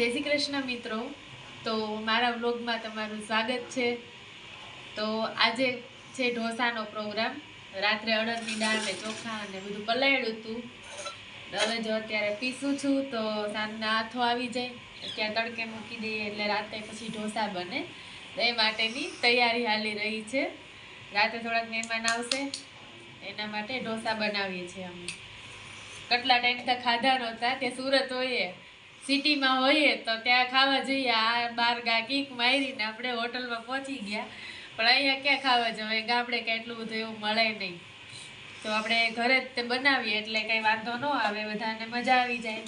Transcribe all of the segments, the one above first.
જય શ્રી કૃષ્ણ મિત્રો. તો મારા વ્લોગમાં તમારું સ્વાગત છે. તો આજે છે ઢોસાનો પ્રોગ્રામ. રાત્રે અડદની દાળ ને ચોખા અને બધું પલાળ્યું હતું. હવે જો અત્યારે પીસું છું તો સાંજના હાથો આવી જાય. અત્યારે તડકે મૂકી દઈએ એટલે રાતે પછી ઢોસા બને. તો એ માટેની તૈયારી હાલી રહી છે. રાતે થોડાક મહેમાન આવશે. એના માટે ઢોસા બનાવીએ છીએ અમે. કેટલા ટાઈમ તો ખાધા નહોતા, તે સુરત હોઈએ. સિટીમાં હોઈએ તો ત્યાં ખાવા જઈએ. આ બાર ગા કીક મારીને આપણે હોટલમાં પહોંચી ગયા. પણ અહીંયા ક્યાં ખાવા જવાય? ગામડે કાંઈ એટલું બધું એવું મળે નહીં. તો આપણે ઘરે જ તે બનાવીએ એટલે કંઈ વાંધો ન આવે. બધાને મજા આવી જાય.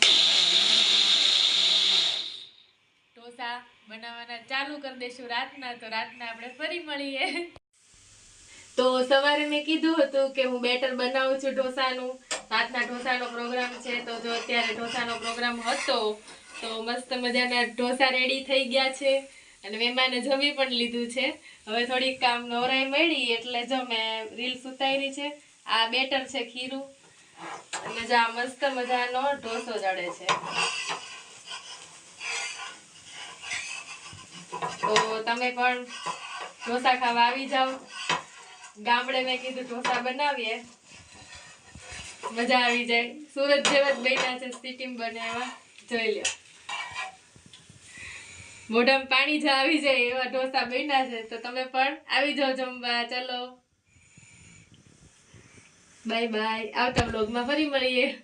ઢોસા બનાવવાના ચાલુ કરી દઈશું રાતના. તો રાતના આપણે ફરી મળીએ. તો સવારે મેં કીધું હતું કે હું બેટર બનાવું છું ઢોસાનું. રાતના ઢોસાનો પ્રોગ્રામ છે, તો જો અત્યારે ઢોસાનો પ્રોગ્રામ હતો, તો મસ્ત મજાના ઢોસા રેડી થઈ ગયા છે અને મહેમાને જમી પણ લીધું છે. હવે થોડીક કામ નવરાઈ મળી, એટલે જો મેં રીલ્સ ઉતારી છે. આ બેટર છે ખીરું. અને જો મસ્ત મજાનો ઢોસો જડે છે. તો તમે પણ ઢોસા ખાવા આવી જાઓ. ગામડે મેં કીધું ઢોસા બનાવીએ. મજા આવી જાય. સુરત જેવા જ બન્યા છે સિટીમ બને એવા જોઈ લ્યો. મોઢામાં પાણી જ આવી જાય એવા ઢોસા બન્યા છે. તો તમે પણ આવી જાઓ જમવા. ચલો. બાય બાય આવતા બ્લોગમાં ફરી મળીએ.